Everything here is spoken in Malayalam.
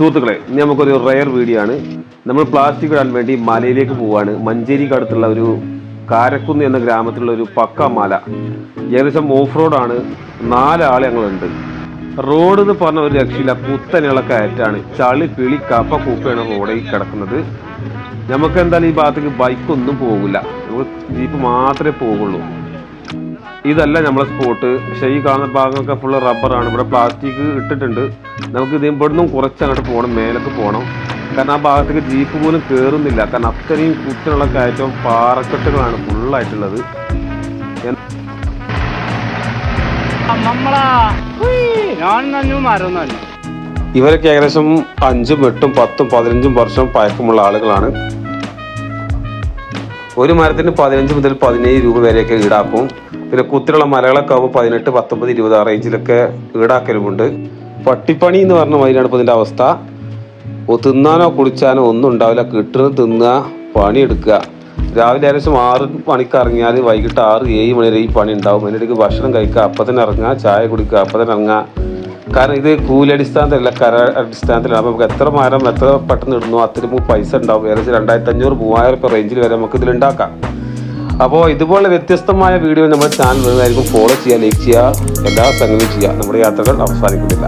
സുഹൃത്തുക്കളെ ഇനി നമുക്കൊരു റയർ വീഡിയോ ആണ്. നമ്മൾ പ്ലാസ്റ്റിക് ഇടാൻ വേണ്ടി മലയിലേക്ക് പോവാണ്. മഞ്ചേരിക്ക് അടുത്തുള്ള ഒരു കാരക്കുന്ന് എന്ന ഗ്രാമത്തിലുള്ള ഒരു പക്ക മല. ഏകദേശം ഓഫ് റോഡാണ് നാലാൾ ഞങ്ങളുണ്ട്. റോഡ് എന്ന് പറഞ്ഞ ഒരു രക്ഷയില്ല. കുത്തനെയുള്ള കയറ്റാണ് ചളി പിളി കപ്പ കൂപ്പയാണ് റോഡിൽ കിടക്കുന്നത്. നമുക്ക് എന്തായാലും ഈ ഭാഗത്തേക്ക് ബൈക്കൊന്നും പോകില്ല നമുക്ക് ജീപ്പ് മാത്രമേ പോകുള്ളൂ ഇതല്ല നമ്മളെ സ്പോട്ട് പക്ഷെ ഈ കാണുന്ന ഭാഗമൊക്കെ ഫുള്ള് റബ്ബറാണ് ഇവിടെ പ്ലാസ്റ്റിക് ഇട്ടിട്ടുണ്ട്. നമുക്ക് ഇത് ഇവിടുന്നും കുറച്ച് അങ്ങോട്ട് പോകണം മേലേക്ക് പോകണം കാരണം ആ ഭാഗത്തേക്ക് ജീപ്പ് പോലും കയറുന്നില്ല കാരണം അത്രയും കുത്തിനുള്ള കയറ്റവും പാറക്കെട്ടുകളാണ് ഫുള്ളായിട്ടുള്ളത് ഇവരൊക്കെ ഏകദേശം അഞ്ചും എട്ടും പത്തും പതിനഞ്ചും വർഷം പഴക്കമുള്ള ആളുകളാണ്. ഒരു മരത്തിന് പതിനഞ്ച് മുതൽ പതിനേഴ് രൂപ വരെയൊക്കെ ഈടാക്കും. പിന്നെ കുത്തിലുള്ള മലകളൊക്കെ ആകുമ്പോൾ പതിനെട്ട് പത്തൊമ്പത് ഇരുപത് ആ റേഞ്ചിലൊക്കെ ഈടാക്കലുമുണ്ട്. പട്ടിപ്പണി എന്ന് പറഞ്ഞ മാതിരിയാണ് ഇപ്പോൾ ഇതിന്റെ അവസ്ഥ. തിന്നാനോ കുളിച്ചാനോ ഒന്നും ഉണ്ടാവില്ല. കിട്ടുന്നത് തിന്നുക പണിയെടുക്കുക. രാവിലെ ഏകദേശം ആറ് മണിക്ക് ഇറങ്ങിയാൽ വൈകിട്ട് ആറ് ഏഴ് മണി വരെ ഈ പണി ഉണ്ടാവും. അതിനിടയ്ക്ക് ഭക്ഷണം കഴിക്കുക അപ്പം തന്നെ ഇറങ്ങുക ചായ കുടിക്കുക അപ്പം തന്നെ ഇറങ്ങുക. കാരണം ഇത് കൂലി അടിസ്ഥാനത്തിലല്ല. കര അടിസ്ഥാനത്തിലാണ് അപ്പോൾ നമുക്ക് എത്ര മരം എത്ര പെട്ടെന്ന് ഇടുന്നു അത്രയും പൈസ ഉണ്ടാവും. ഏകദേശം രണ്ടായിരത്തി അഞ്ഞൂറ് മൂവായിരം രൂപ റേഞ്ചിൽ വരെ നമുക്ക് ഇതിൽ ഉണ്ടാക്കാം. അപ്പോൾ ഇതുപോലെ വ്യത്യസ്തമായ വീഡിയോ നമ്മുടെ ചാനൽ വരുന്നതായിരിക്കും ഫോളോ ചെയ്യുക ലൈക്ക് ചെയ്യുക എല്ലാ സംഗതിയും ചെയ്യുക. നമ്മുടെ യാത്രകൾ അവസാനിക്കുന്നില്ല.